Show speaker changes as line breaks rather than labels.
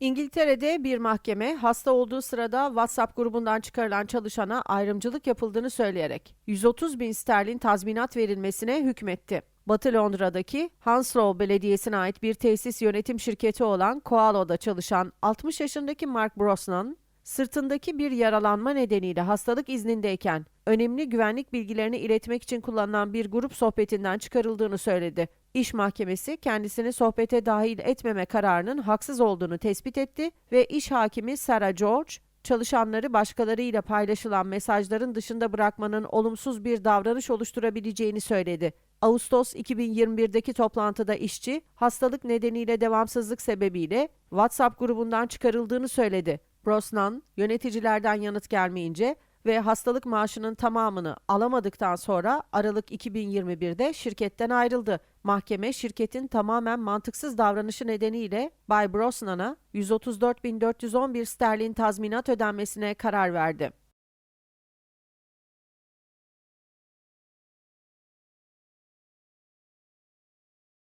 İngiltere'de bir mahkeme hasta olduğu sırada WhatsApp grubundan çıkarılan çalışana ayrımcılık yapıldığını söyleyerek 130 bin sterlin tazminat verilmesine hükmetti. Batı Londra'daki Hounslow Belediyesi'ne ait bir tesis yönetim şirketi olan Coalo'da çalışan 60 yaşındaki Mark Brosnan, sırtındaki bir yaralanma nedeniyle hastalık iznindeyken önemli güvenlik bilgilerini iletmek için kullanılan bir grup sohbetinden çıkarıldığını söyledi. İş mahkemesi kendisini sohbete dahil etmeme kararının haksız olduğunu tespit etti ve iş hakimi Sarah George, çalışanları başkalarıyla paylaşılan mesajların dışında bırakmanın olumsuz bir davranış oluşturabileceğini söyledi. Ağustos 2021'deki toplantıda işçi, hastalık nedeniyle devamsızlık sebebiyle WhatsApp grubundan çıkarıldığını söyledi. Brosnan, yöneticilerden yanıt gelmeyince ve hastalık maaşının tamamını alamadıktan sonra Aralık 2021'de şirketten ayrıldı. Mahkeme şirketin tamamen mantıksız davranışı nedeniyle Bay Brosnan'a 134.411 sterlin tazminat ödenmesine karar verdi.